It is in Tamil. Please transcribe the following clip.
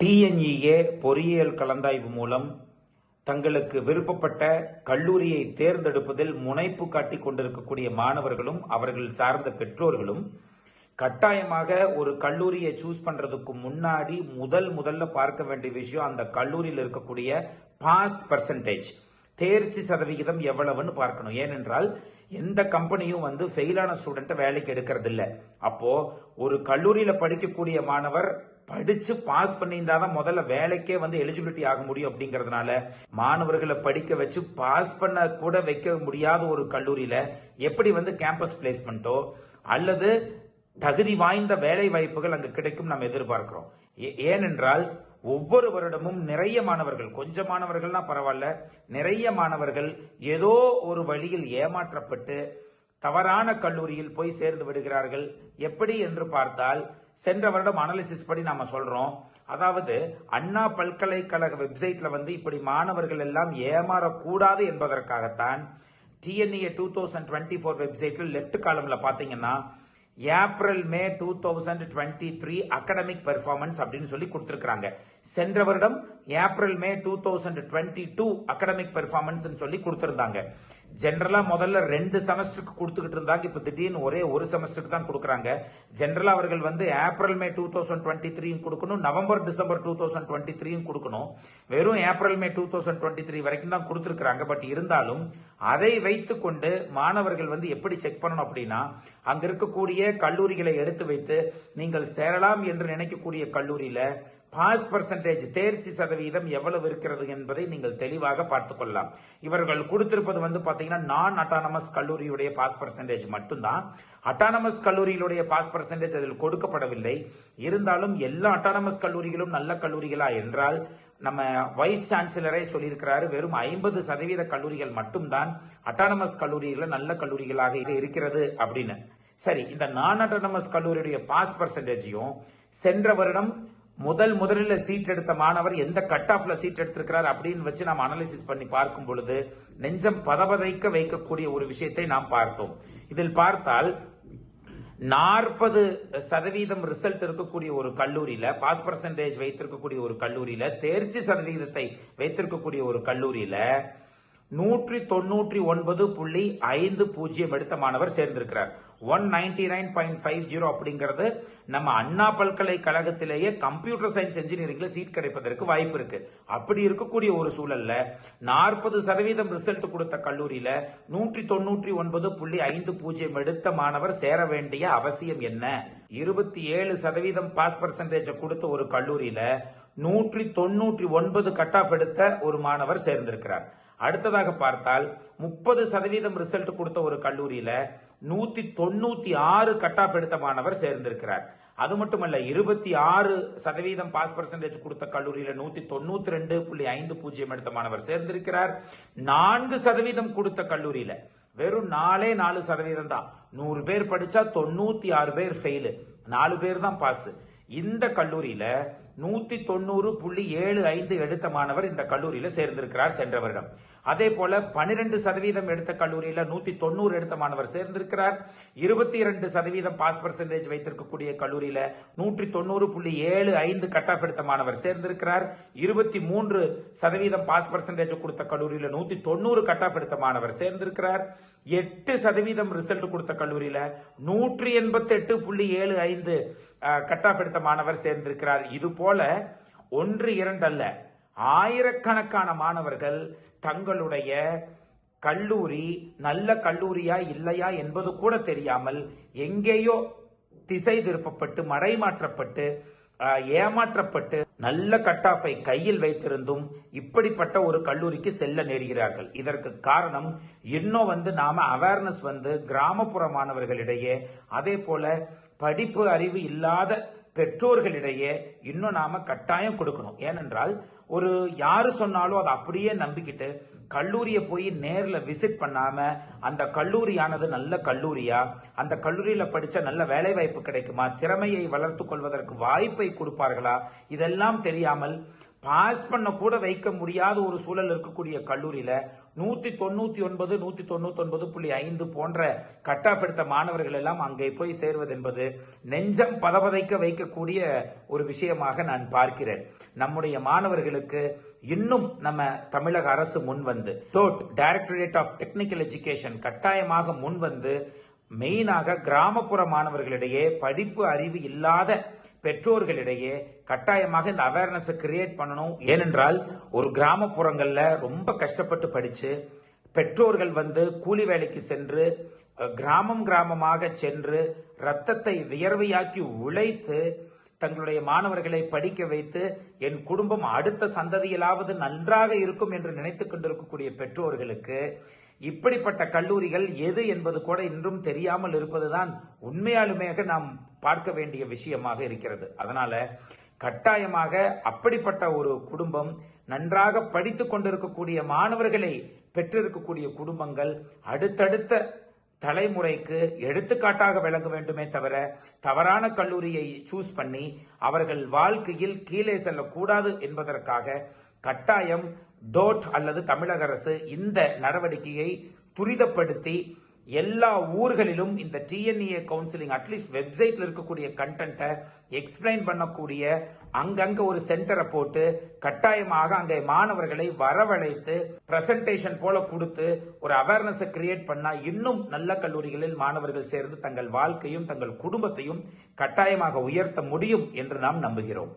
டிஎன்இஏ பொறியியல் கலந்தாய்வு மூலம் தங்களுக்கு விருப்பப்பட்ட கல்லூரியை தேர்ந்தெடுப்பதில் முனைப்பு காட்டிக் கொண்டிருக்கக்கூடிய மாணவர்களும் அவர்கள் சார்ந்த பெற்றோர்களும் கட்டாயமாக ஒரு கல்லூரியை சூஸ் பண்ணுறதுக்கு முன்னாடி முதல் முதல்ல பார்க்க வேண்டிய விஷயம் அந்த கல்லூரியில் இருக்கக்கூடிய பாஸ் பர்சன்டேஜ் தேர்ச்சி சதவிகிதம் எவ்வளவுன்னு பார்க்கணும். ஏனென்றால் எந்த கம்பெனியும் வந்து ஃபெயிலான ஸ்டூடெண்ட்டை வேலைக்கு எடுக்கிறது இல்லை அப்போ ஒரு கல்லூரியில் படிக்கக்கூடிய மாணவர் படிச்சு பாஸ் பண்ணியிருந்தாதான் முதல்ல வேலைக்கே வந்து எலிஜிபிலிட்டி ஆக முடியும் அப்படிங்கறதுனால மாணவர்களை படிக்க வச்சு பாஸ் பண்ண கூட வைக்க முடியாத ஒரு கல்லூரியில எப்படி வந்து கேம்பஸ் பிளேஸ்மெண்ட்டோ அல்லது தகுதி வாய்ந்த வேலை வாய்ப்புகள் அங்கே கிடைக்கும் நாம் எதிர்பார்க்கிறோம். ஏ- ஏனென்றால் ஒவ்வொரு வருடமும் நிறைய மாணவர்கள் கொஞ்சம் மாணவர்கள்னா பரவாயில்ல நிறைய மாணவர்கள் ஏதோ ஒரு வழியில் ஏமாற்றப்பட்டு தவறான கல்லூரியில் போய் சேர்ந்து விடுகிறார்கள். எப்படி என்று பார்த்தால் சென்ற வருடம் அனாலிசிஸ் படி நாம சொல்றோம். அதாவது அண்ணா பல்கலைக்கழக வெப்சைட்ல வந்து இப்படி மாணவர்கள் எல்லாம் ஏமாறக்கூடாது என்பதற்காகத்தான் TNEA two thousand twenty four வெப்சைட்டில் லெஃப்ட் காலம்ல பாத்தீங்கன்னா April May two thousand twenty three academic performance அப்படின்னு சொல்லி கொடுத்துருக்காங்க சென்ற வருடம் April May two thousand twenty two academic performance சொல்லி கொடுத்துருந்தாங்க. ஜென்ரலாக முதல்ல ரெண்டு செமஸ்டருக்கு கொடுத்துக்கிட்டு இருந்தாங்க. இப்போ திடீர்னு ஒரே ஒரு செமஸ்டருக்கு தான் கொடுக்குறாங்க. ஜென்ரலாக அவர்கள் வந்து April May two thousand twenty த்ரீயும் கொடுக்கணும். November December two thousand twenty த்ரீயும் கொடுக்கணும். வெறும் April May two thousand twenty three வரைக்கும் தான் கொடுத்துருக்குறாங்க. பட் இருந்தாலும் அதை வைத்துக்கொண்டு மாணவர்கள் வந்து எப்படி செக் பண்ணணும் அப்படின்னா அங்கே இருக்கக்கூடிய கல்லூரிகளை எடுத்து வைத்து நீங்கள் சேரலாம் என்று நினைக்கக்கூடிய கல்லூரியில் பாஸ் பர்சன்டேஜ் தேர்ச்சி சதவீதம் எவ்வளவு இருக்கிறது என்பதை நீங்கள் தெளிவாக பார்த்துக்கொள்ளலாம் இவர்கள் கொடுத்திருப்பது வந்து பார்த்தீங்கன்னா நான் அட்டானமஸ் கல்லூரியுடைய பாஸ் பர்சன்டேஜ் மட்டும்தான். அட்டானமஸ் கல்லூரியிலுடைய பாஸ் பர்சன்டேஜ் அதில் கொடுக்கப்படவில்லை. இருந்தாலும் எல்லா அட்டானமஸ் கல்லூரிகளும் நல்ல கல்லூரிகளா என்றால் நம்ம வைஸ் சான்சலரே சொல்லியிருக்கிறாரு வெறும் ஐம்பது சதவீத கல்லூரிகள் மட்டும்தான் அட்டானமஸ் கல்லூரிகள் நல்ல கல்லூரிகளாக இருக்கிறது அப்படின்னு. சரி இந்த நான் அட்டானமஸ் கல்லூரியுடைய பாஸ் பர்சன்டேஜையும் சென்ற வருடம் முதல் முதலில் சீட் எடுத்த மாணவர் எந்த கட் ஆஃப்ல சீட் எடுத்திருக்கிறார் அப்படின்னு வச்சு நாம் அனாலிசிஸ் பண்ணி பார்க்கும் பொழுது நெஞ்சம் பதபதைக்க வைக்கக்கூடிய ஒரு விஷயத்தை நாம் பார்த்தோம். இதில் பார்த்தால் நாற்பது சதவீதம் ரிசல்ட் இருக்கக்கூடிய ஒரு கல்லூரியில பாஸ் பர்சன்டேஜ் வைத்திருக்கக்கூடிய ஒரு கல்லூரியில தேர்ச்சி சதவீதத்தை வைத்திருக்கக்கூடிய ஒரு கல்லூரியில நூற்றி தொண்ணூற்றி ஒன்பது புள்ளி ஐந்து பூஜ்ஜியம் எடுத்த மாணவர் சேர்ந்திருக்கிறார். One ninety nine point five zero அப்படிங்கிறது நம்ம அண்ணா பல்கலைக்கழகத்திலேயே கம்ப்யூட்டர் சயின்ஸ் இன்ஜினியரிங்ல சீட் கிடைப்பதற்கு வாய்ப்பு இருக்கு. அப்படி இருக்கக்கூடிய ஒரு சூழல்ல நாற்பது சதவீதம் ரிசல்ட் கொடுத்த கல்லூரியில நூற்றி தொண்ணூற்றி ஒன்பது புள்ளி ஐந்து பூஜ்ஜியம் எடுத்த மாணவர் சேர வேண்டிய அவசியம் என்ன? இருபத்தி ஏழு சதவீதம் பாஸ் பர்சன்டேஜ் கொடுத்த ஒரு கல்லூரியில நூற்றி தொண்ணூற்றி ஒன்பது கட் ஆஃப் எடுத்த ஒரு மாணவர் சேர்ந்திருக்கிறார். அடுத்ததாக பார்த்தால் முப்பது சதவீதம் ரிசல்ட் கொடுத்த ஒரு கல்லூரியில நூத்தி தொண்ணூத்தி ஆறு கட் ஆஃப் எடுத்த மாணவர் சேர்ந்திருக்கிறார். அது மட்டுமல்ல இருபத்தி ஆறு சதவீதம் பாஸ் பர்சன்டேஜ் கொடுத்த கல்லூரியில நூத்தி தொண்ணூத்தி ரெண்டு புள்ளி ஐந்து பூஜ்ஜியம் எடுத்த மாணவர் சேர்ந்திருக்கிறார். நான்கு சதவீதம் கொடுத்த கல்லூரியில வெறும் நாலே நாலு சதவீதம் தான். நூறு பேர் படிச்சா தொண்ணூத்தி ஆறு பேர் ஃபெயிலு நாலு பேர் தான் பாஸ் இந்த கல்லூரியில நூத்தி தொண்ணூறு புள்ளி ஏழு ஐந்து எடுத்த மாணவர் இந்த கல்லூரியில சேர்ந்திருக்கிறார் சென்ற வருடம். அதே போல பனிரெண்டு சதவீதம் எடுத்த கல்லூரியில் நூத்தி தொண்ணூறு எடுத்த மாணவர் சேர்ந்திருக்கிறார். இருபத்தி இரண்டு சதவீதம் பாஸ் பர்சன்டேஜ் வைத்திருக்கக்கூடிய கல்லூரியில நூற்றி தொண்ணூறு புள்ளி ஏழு ஐந்து கட் ஆஃப் எடுத்த மாணவர் சேர்ந்திருக்கிறார். இருபத்தி மூன்று சதவீதம் பாஸ் பர்சன்டேஜ் கொடுத்த கல்லூரியில நூத்தி தொண்ணூறு கட் ஆஃப் எடுத்த மாணவர் சேர்ந்திருக்கிறார். எட்டு சதவீதம் ரிசல்ட் கொடுத்த கல்லூரியில நூற்றி எண்பத்தி எட்டு புள்ளி ஏழு ஐந்து கட் ஆஃப் எடுத்த மாணவர் சேர்ந்திருக்கிறார். இது போல ஒன்று இரண்டு அல்ல ஆயிரக்கணக்கான மாணவர்கள் தங்களுடைய கல்லூரி நல்ல கல்லூரியா இல்லையா என்பது கூட தெரியாமல் எங்கேயோ திசை திருப்பப்பட்டு மறைமாற்றப்பட்டு ஏமாற்றப்பட்டு நல்ல கட் ஆஃபை கையில் வைத்திருந்தும் இப்படிப்பட்ட ஒரு கல்லூரிக்கு செல்ல நேர்கிறார்கள். இதற்கு காரணம் இன்னும் வந்து நாம அவேர்னஸ் வந்து கிராமப்புற மாணவர்களிடையே அதே போல படிப்பு அறிவு இல்லாத பெற்றோர்களிடையே இன்னும் நாம கட்டாயம் கொடுக்கணும். ஏனென்றால் ஒரு யாரு சொன்னாலும் அதை அப்படியே நம்பிக்கிட்டு கல்லூரியை போய் நேரில் விசிட் பண்ணாம அந்த கல்லூரியானது நல்ல கல்லூரியா? அந்த கல்லூரியில் படிச்ச நல்ல வேலை வாய்ப்பு கிடைக்குமா? திறமையை வளர்த்துக் கொள்வதற்கு வாய்ப்பை கொடுப்பார்களா? இதெல்லாம் தெரியாமல் பாஸ் பண்ண கூட வைக்க முடியாத ஒரு சூழல் இருக்கக்கூடிய கல்லூரியில நூற்றி தொண்ணூற்றி ஒன்பது நூற்றி தொண்ணூத்தொன்பது புள்ளி ஐந்து போன்ற கட் ஆஃப் எடுத்த மாணவர்கள் எல்லாம் அங்கே போய் சேர்வது என்பது நெஞ்சம் பதபதைக்க வைக்கக்கூடிய ஒரு விஷயமாக நான் பார்க்கிறேன். நம்முடைய மாணவர்களுக்கு இன்னும் நம்ம தமிழக அரசு முன் வந்து DOTE directorate of technical education கட்டாயமாக முன் வந்து மெயினாக கிராமப்புற மாணவர்களிடையே படிப்பு அறிவு இல்லாத பெற்றோர்களிடையே கட்டாயமாக இந்த அவேர்னஸை கிரியேட் பண்ணணும். ஏனென்றால் ஒரு கிராமப்புறங்களில் ரொம்ப கஷ்டப்பட்டு படித்து பெற்றோர்கள் வந்து கூலி வேலைக்கு சென்று கிராமம் கிராமமாக சென்று ரத்தத்தை வியர்வையாக்கி உழைத்து தங்களுடைய மாணவர்களை படிக்க வைத்து என் குடும்பம் அடுத்த சந்ததியிலாவது நன்றாக இருக்கும் என்று நினைத்து கொண்டிருக்கக்கூடிய பெற்றோர்களுக்கு இப்படிப்பட்ட கல்லூரிகள் எது என்பது கூட இன்றும் தெரியாமல் இருப்பதுதான் உண்மையாலுமையாக நாம் பார்க்க வேண்டிய விஷயமாக இருக்கிறது. அதனால கட்டாயமாக அப்படிப்பட்ட ஒரு குடும்பம் நன்றாக படித்து கொண்டிருக்கக்கூடிய மாணவர்களை பெற்றிருக்கக்கூடிய குடும்பங்கள் அடுத்தடுத்த தலைமுறைக்கு எடுத்துக்காட்டாக விளங்க வேண்டுமே தவிர தவறான கல்லூரியை சூஸ் பண்ணி அவர்கள் வாழ்க்கையில் கீழே செல்லக்கூடாது என்பதற்காக கட்டாயம் டோட் அல்லது தமிழக அரசு இந்த நடவடிக்கையை துரிதப்படுத்தி எல்லா ஊர்களிலும் இந்த டிஎன்இஏ கவுன்சிலிங் அட்லீஸ்ட் வெப்சைட்ல இருக்கக்கூடிய கண்டென்ட்டை எக்ஸ்பிளைன் பண்ணக்கூடிய அங்கங்க ஒரு சென்டரை போட்டு கட்டாயமாக அங்கே மாணவர்களை வரவழைத்து பிரசன்டேஷன் போல கொடுத்து ஒரு அவேர்னஸை கிரியேட் பண்ணா இன்னும் நல்ல கல்லூரிகளில் மாணவர்கள் சேர்ந்து தங்கள் வாழ்க்கையும் தங்கள் குடும்பத்தையும் கட்டாயமாக உயர்த்த முடியும் என்று நாம் நம்புகிறோம்.